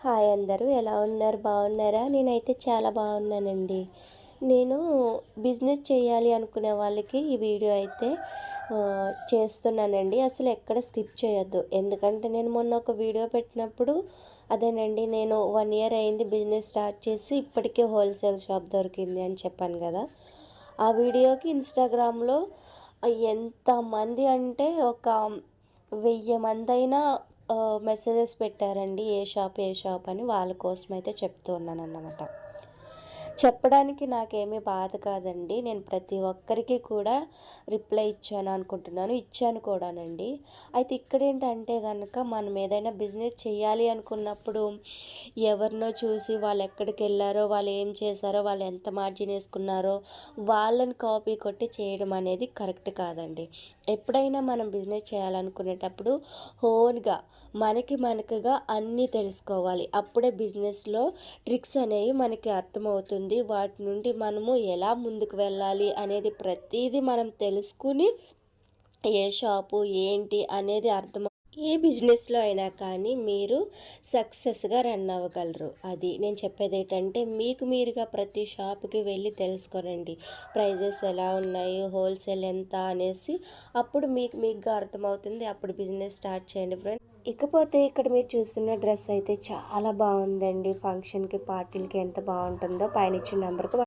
Hi అందరూ ఎలా ఉన్నారు? బాగున్నారా? నేనైతే చాలా బాగున్నానండి. నేను బిజినెస్ చేయాలి అనుకునే వాళ్ళకి ఈ వీడియో అయితే చేస్తున్నానండి. అసలు ఎక్కడ స్కిప్ చేయొద్దు. ఎందుకంటే నేను మొన్న ఒక వీడియో పెట్టినప్పుడు అదేనండి నేను వన్ ఇయర్ అయింది బిజినెస్ స్టార్ట్ చేసి ఇప్పటికే హోల్సేల్ షాప్ దొరికింది అని చెప్పాను కదా. ఆ వీడియోకి ఇన్స్టాగ్రామ్లో ఎంతమంది అంటే ఒక వెయ్యి మంది అయినా మెసేజెస్ పెట్టారండి ఏ షాప్ ఏ షాప్ అని వాళ్ళ కోసం అయితే చెప్తూ ఉన్నాను అన్నమాట చెప్పడానికి నాకేమీ బాధ కాదండి. నేను ప్రతి ఒక్కరికి కూడా రిప్లై ఇచ్చాను అనుకుంటున్నాను. ఇచ్చాను కూడానండి. అయితే ఇక్కడ ఏంటంటే కనుక మనం ఏదైనా బిజినెస్ చేయాలి అనుకున్నప్పుడు ఎవరినో చూసి వాళ్ళు ఎక్కడికి వెళ్ళారో వాళ్ళు ఏం చేశారో వాళ్ళు ఎంత మార్జిన్ వేసుకున్నారో వాళ్ళని కాపీ కొట్టి చేయడం అనేది కరెక్ట్ కాదండి. ఎప్పుడైనా మనం బిజినెస్ చేయాలనుకునేటప్పుడు హోన్గా మనకి మనకుగా అన్నీ తెలుసుకోవాలి. అప్పుడే బిజినెస్లో ట్రిక్స్ అనేవి మనకి అర్థమవుతుంది. వాటి నుండి మనము ఎలా ముందుకు వెళ్ళాలి అనేది ప్రతిదీ మనం తెలుసుకుని ఏ షాపు ఏంటి అనేది అర్థం ఏ బిజినెస్లో అయినా కానీ మీరు సక్సెస్గా రన్ అవ్వగలరు. అది నేను చెప్పేది ఏంటంటే మీకు మీరుగా ప్రతి షాప్కి వెళ్ళి తెలుసుకోనండి. ప్రైజెస్ ఎలా ఉన్నాయి హోల్సేల్ ఎంత అనేసి అప్పుడు మీకు మీకుగా అర్థమవుతుంది. అప్పుడు బిజినెస్ స్టార్ట్ చేయండి ఫ్రెండ్. ఇకపోతే ఇక్కడ మీరు చూస్తున్న డ్రెస్ అయితే చాలా బాగుందండి. ఫంక్షన్కి పార్టీలకి ఎంత బాగుంటుందో పైన ఇచ్చిన నెంబర్కి